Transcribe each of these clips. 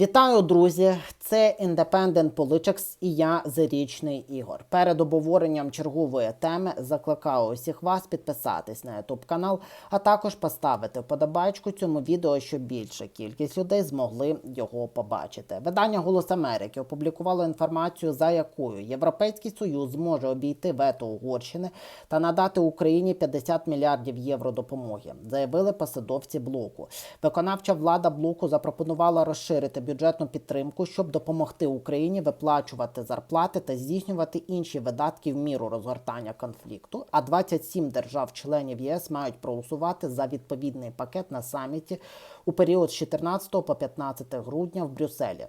Вітаю, друзі! Це Independent Politics і я Зарічний Ігор. Перед обговоренням чергової теми закликаю усіх вас підписатись на YouTube канал, а також поставити вподобайку цьому відео, щоб більша кількість людей змогли його побачити. Видання Голос Америки опублікувало інформацію, за якою Європейський Союз зможе обійти вето Угорщини та надати Україні 50 мільярдів євро допомоги, заявили посадовці блоку. Виконавча влада блоку запропонувала розширити бюджетну підтримку, щоб допомогти Україні виплачувати зарплати та здійснювати інші видатки в міру розгортання конфлікту. А 27 держав-членів ЄС мають проголосувати за відповідний пакет на саміті у період з 14 по 15 грудня в Брюсселі.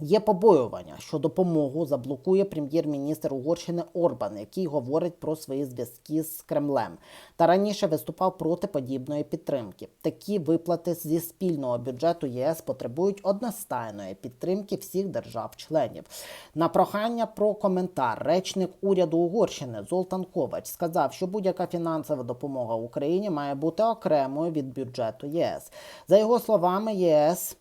Є побоювання, що допомогу заблокує прем'єр-міністр Угорщини Орбан, який говорить про свої зв'язки з Кремлем, та раніше виступав проти подібної підтримки. Такі виплати зі спільного бюджету ЄС потребують одностайної підтримки всіх держав-членів. На прохання про коментар речник уряду Угорщини Золтан Ковач сказав, що будь-яка фінансова допомога Україні має бути окремою від бюджету ЄС. За його словами, ЄС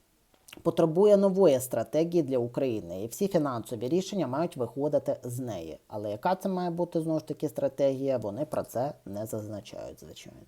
потребує нової стратегії для України, і всі фінансові рішення мають виходити з неї. Але яка це має бути знову ж таки стратегія? Вони про це не зазначають, звичайно.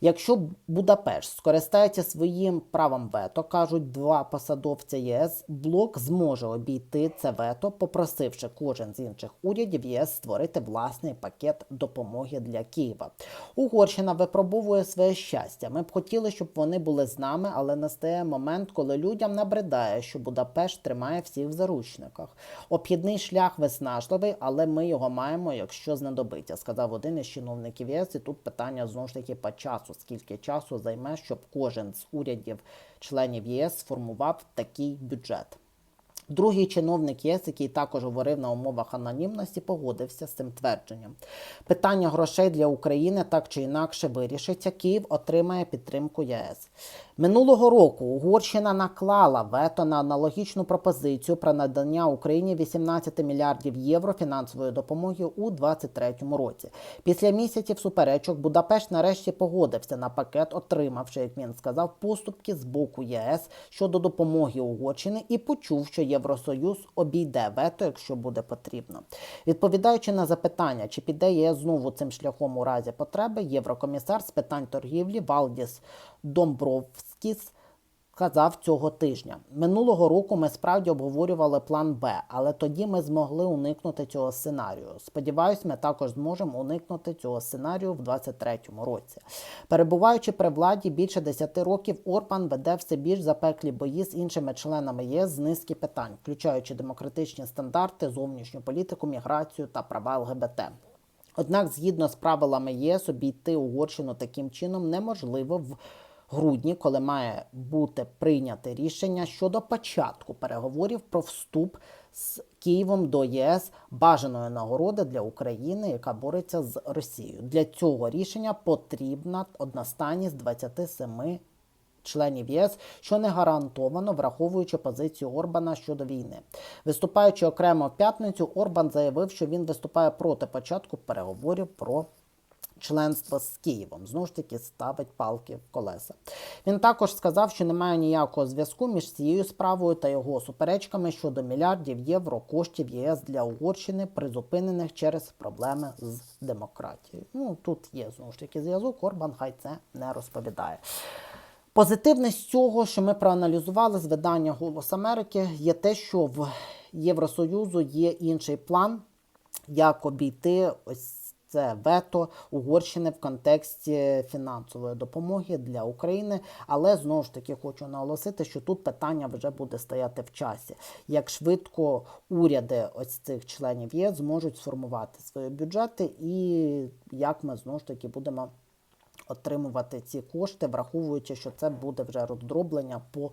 Якщо Будапешт скористається своїм правом вето, кажуть два посадовця ЄС, блок зможе обійти це вето, попросивши кожен з інших урядів ЄС створити власний пакет допомоги для Києва. Угорщина випробовує своє щастя. Ми б хотіли, щоб вони були з нами, але настає момент, коли людям набридає, що Будапешт тримає всіх в заручниках. Обхідний шлях виснажливий, але ми його маємо, якщо знадобиться, сказав один із чиновників ЄС. І тут питання знову ж таки по часу. Скільки часу займе, щоб кожен з урядів членів ЄС сформував такий бюджет? Другий чиновник ЄС, який також говорив на умовах анонімності, погодився з цим твердженням. Питання грошей для України так чи інакше вирішиться. Київ отримає підтримку єС. Минулого року Угорщина наклала вето на аналогічну пропозицію про надання Україні 18 мільярдів євро фінансової допомоги у 2023 році. Після місяців суперечок Будапешт нарешті погодився на пакет, отримавши, як він сказав, поступки з боку ЄС щодо допомоги Угорщини і почув, що Євросоюз обійде вето, якщо буде потрібно. Відповідаючи на запитання, чи піде ЄС знову цим шляхом у разі потреби, єврокомісар з питань торгівлі Валдіс Домбровскіс сказав цього тижня. Минулого року ми справді обговорювали план Б, але тоді ми змогли уникнути цього сценарію. Сподіваюсь, ми також зможемо уникнути цього сценарію в 2023 році. Перебуваючи при владі більше 10 років, Орбан веде все більш запеклі бої з іншими членами ЄС з низки питань, включаючи демократичні стандарти, зовнішню політику, міграцію та права ЛГБТ. Однак, згідно з правилами ЄС, обійти Угорщину таким чином неможливо в грудні, коли має бути прийняте рішення щодо початку переговорів про вступ з Києвом до ЄС бажаної нагороди для України, яка бореться з Росією. Для цього рішення потрібна одностайність 27 членів ЄС, що не гарантовано, враховуючи позицію Орбана щодо війни. Виступаючи окремо в п'ятницю, Орбан заявив, що він виступає проти початку переговорів про. Членство з Києвом знову ж таки ставить палки в колеса. Він також сказав, що немає ніякого зв'язку між цією справою та його суперечками щодо мільярдів євро коштів єС для Угорщини, призупинених через проблеми з демократією. Ну тут є знову ж таки зв'язок. Орбан хай це не розповідає. Позитивність цього, що ми проаналізували з видання Голос Америки, є те, що в Євросоюзу є інший план, як обійти ось це вето Угорщини в контексті фінансової допомоги для України. Але знову ж таки хочу наголосити, що тут питання вже буде стояти в часі. Як швидко уряди ось цих членів ЄС зможуть сформувати свої бюджети, і як ми знову ж таки будемо отримувати ці кошти, враховуючи, що це буде вже роздроблення по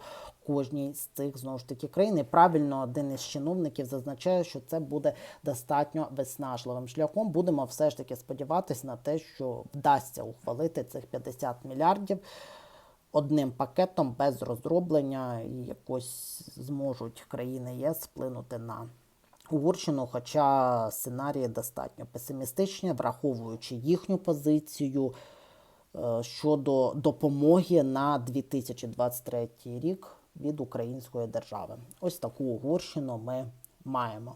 кожній з цих знову ж таки країн. І правильно один із чиновників зазначає, що це буде достатньо виснажливим шляхом. Будемо все ж таки сподіватися на те, що вдасться ухвалити цих 50 мільярдів. Одним пакетом без роздроблення і якось зможуть країни ЄС вплинути на Угорщину, хоча сценарії достатньо песимістичні, враховуючи їхню позицію щодо допомоги на 2023 рік від української держави. Ось таку угорщину ми маємо.